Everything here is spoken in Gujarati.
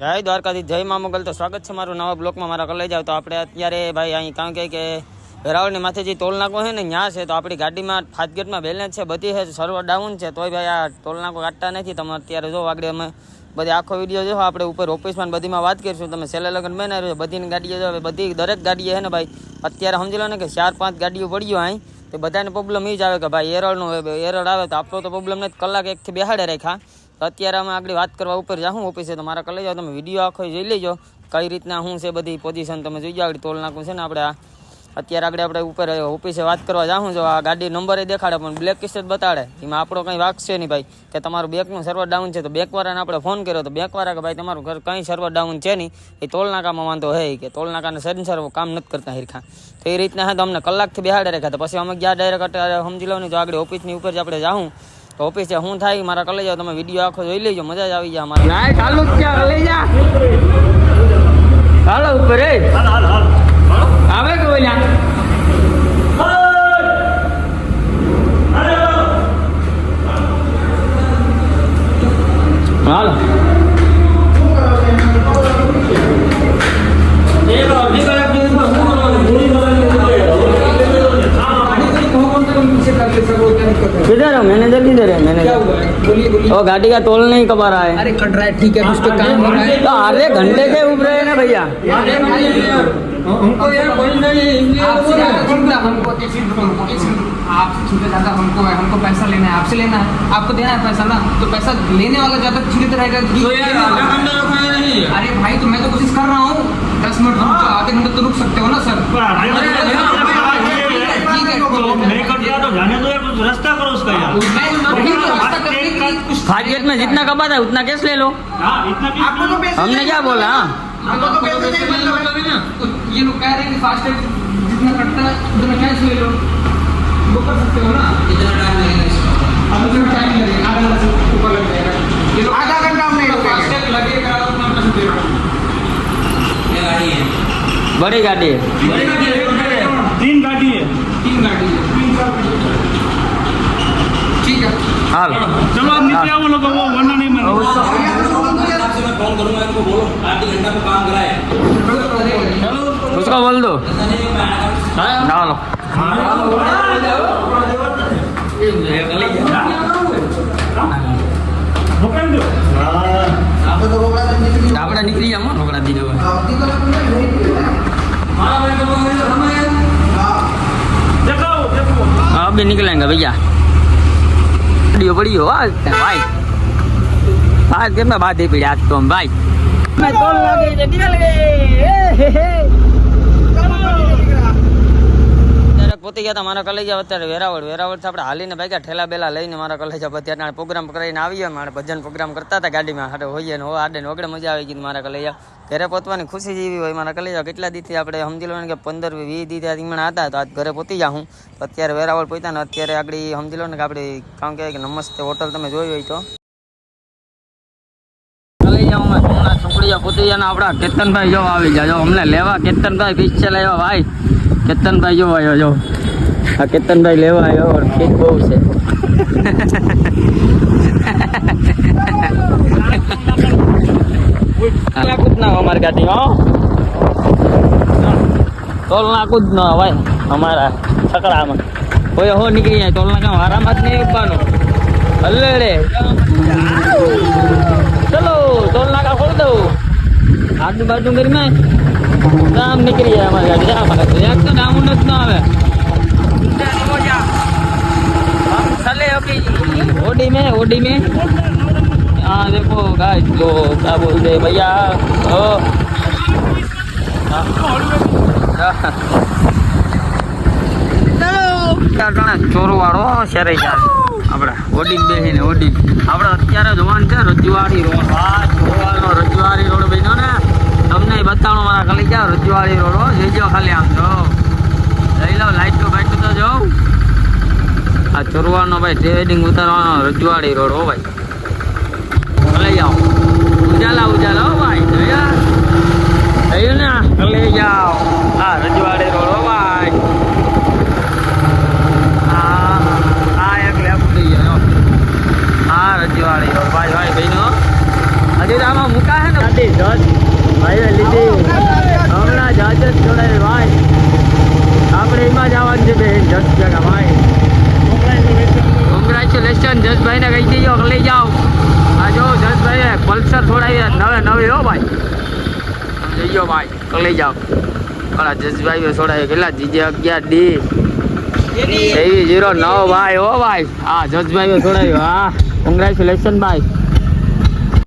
જય દ્વારકાથી જય મા મોગલ. તો સ્વાગત છે મારું નવા બ્લોકમાં. મારા કલે જાવ તો આપણે અત્યારે ભાઈ અહીં કારણ કે કે વેરાવળની માથે જે ટોલ નાકો છે ને ત્યાં છે, તો આપણી ગાડીમાં ફાટગેટમાં બેલેન્સ છે, બધી છે સર્વર ડાઉન છે, તોય ભાઈ આ ટોલ નાકો કાઢતા નથી. તમે અત્યારે જો આગળ અમે બધી આખો વીડિયો જો આપણે ઉપર ઓફિસમાં બધીમાં વાત કરીશું. તમે સેલે લગન બનાવ્યું છે બધીની ગાડીઓ જો બધી, દરેક ગાડીએ છે ને ભાઈ, અત્યારે સમજી લો ને કે ચાર પાંચ ગાડીઓ પડ્યો અહીં, તો બધાને પ્રોબ્લેમ એ જ આવે કે ભાઈ એરળનો, એરળ આવે તો આપણો તો પ્રોબ્લેમ નથી. કલાક એકથી બેહાડે રાખ્યા તો અત્યારે અમે આગળ વાત કરવા ઉપર જાઉં ઓફિસે, તો મારા કલે જાઓ તમે વીડિયો આખો જોઈ લેજો. કઈ રીતના શું છે બધી પોઝિશન તમે જોઈ જાઓ, આગળ ટોલ નાખું છે ને આપણે આ. અત્યારે આગળ આપણે ઉપર ઓફિસે વાત કરવા જાઉં જો આ ગાડી નંબરે દેખાડે, પણ બ્લેક કિસ્ટ બતાડે. એમાં આપણો કંઈ વાક છે નહીં ભાઈ, કે તમારું બેકનું સર્વર ડાઉન છે, તો બેકવાળાને આપણે ફોન કર્યો, તો બેકવાળા કે ભાઈ તમારું ઘર કંઈ સર્વર ડાઉન છે નહીં, એ ટોલ નાકામાં વાંધો હે કે, ટોલ નાકાને સેન્સર કામ નથી કરતા હિરખા. તો એ રીતના હા, તો અમને કલાકથી બેહાડે રાખ્યા, તો પછી અમે ગયા ડાયરેક્ટ સમજી લો ને, જો આગળ ઓફિસની ઉપર જ આપણે જાઉં તો ઓફિસે શું થાય મારા કલે જાઓ તમે વીડિયો આખો જોઈ લેજો મજા જ આવી જાય અમારે. ના ચાલુ જ ક્યાં લઈ જા? હાલો ઉપર એ આવે કે બોલ્યા હાલો. किधर है मैनेजर किधर है मैनेजर वो गाड़ी का टोल नहीं कमा रहा है अरे कट रहा है ठीक है उस पर काम हो रहा है तो आधे घंटे के ऊपर है ना भैया हमको यार कोई नहीं आपसे ज़्यादा हमको। आपसे ज़्यादा हमको है हमको पैसा लेना है आपसे लेना है आपको देना है पैसा ना तो पैसा लेने वाला ज़्यादा चिंतित रहेगा कि- अरे भाई तो मैं तो कोशिश कर रहा हूँ दस मिनट रुक जाओ, आधे घंटे तो रुक सकते हो ना सर ठीक है नहीं तो जाने दो यार कुछ रास्ता करो उसका यार। फाइव में जितना कमाता है उतना कैश ले लो। हाँ इतना भी आपको तो हमने क्या बोला? हाँ? तो पैसे नहीं मतलब है ना तो ये लोग कह रहे हैं कि फास्ट टैग जितना कटता है उतना कैश ले लो। वो कर सकते हो ना? कितना टाइम लगेगा अब इतना टाइम लगेगा। आधा घंटा ऊपर लग जाएगा। आधा घंटा में फास्ट टैग लगेगा उतना पैसे दे रहा बड़ी गाड़ी है। ठीक है हाल चलो आप नीचे आओ लोग वो वरना नहीं मानो उसको बोल दो डालो रोकन दो આપણે નીકળી જાવ રોકડા દીધો देखो देखो अब भी निकलेंगे भैया પડ્યો પડ્યો હા ભાઈ. હા કેમના બાધે પીડ્યા આજ તો ભાઈ? પોતે ગયા હતા મારા કલેજા અત્યારે વેરાવળ. વેરાવળથી આપણે હાલીને ભાગ્યા, ઠેલા બેલા લઈને મારા કલેજા અત્યારે ત્યારે પ્રોગ્રામ કરીને આવીએ, મારે ભજન પ્રોગ્રામ કરતા હતા, ગાડીમાં હારે હોઈએ ને હો આડે ઓગળે મજા આવી ગઈ મારા કલેજા. ઘરે પહોંચવાની ખુશી જેવી હોય મારા કલેજા. કેટલા દીથી આપણે સમજી લો ને કે પંદર, વીસ દીધા ત્યાં હતા, તો આજ ઘરે પહોંચી જાઉં તો અત્યારે વેરાવળ પહોંચ્યા ને અત્યારે આગળ સમજી લો ને કે આપણે કામ કહેવાય કે નમસ્તે હોટલ તમે જોઈ હોય તો. લઈ જાઉં મેં સોમનાથ ચોકડીયા પહોંચી ગયા ને આપણા કેતનભાઈ જો આવી જાય જો અમને લેવા કેતનભાઈ પીસ છે લેવા ભાઈ. કેતનભાઈ જો આવ્યો જો. આ કેતનભાઈ લેવા આવ્યો પીક બહુ છે. ના અમારી ગાડી, હો. ટોલ નાખું જ ભાઈ અમારા છકડામાં. કોઈ હો નીકળી જાય ટોલ નાકા જ નહીં ઉભવાનું હલ્લે રે ચલો ટોલ નાકા ખોલ દઉં. આજુબાજુ ગરમી. કામ નીકળી જાય અમારી ગાડી. અમારે ડાઉન જ ન આવે. ओडी में ओडी में हाँ देखो गाइस तो क्या बोलते हैं भैया ओ ચોરો વાળો શરે આપણે ઓડી બેસીને ઓડી આપણે અત્યારે જોવાનું છે રજવાડી રોડ આ જોવાનો રજવાડી રોડ બન્યો ને તમને બતાવણો મારા ખાલી જાઓ રજવાડી રોડ હો જોઈજો ખાલી આમ જો લઈ લો લાઈટ તો બાઈટ તો જાઓ આ ચોરવાનો ભાઈ ટ્રેડિંગ ઉતારવાનો, રજવાડી રોડ હો ભાઈ. લઈ જાઓ ઉજાલા ઉજાલા હો ભાઈ, જોયા થયું ને. લઈ જાઓ. આ રજવાડી રોડ હો ભાઈ. રજવાડી રોડ, ભાઈ ભાઈ ભાઈનો હજી આમાં મૂકા ને. ગાડી જજ ભાઈ લીધી. હમણાં જ આજે જ છોડાવી ભાઈ. આપણે એમાં જવાનું છે બેન, જસ જગા, ભાઈ કોંગ્રેચ્યુલેશન કે લઈ જાઓ. આ જો જસભાઈએ પલ્સર છોડાવી નવે નવી હો ભાઈ. જઈ જાઓ ભાઈ. લઈ જાઓ. ઓલા જસભાઈએ છોડાવી કેટલા? જીજે અગિયાર ડી. એવી જીરો નવ ભાઈ હો ભાઈ. હા જસભાઈ છોડાવ્યું. હા. કોંગ્રેચ્યુલેશન ભાઈ.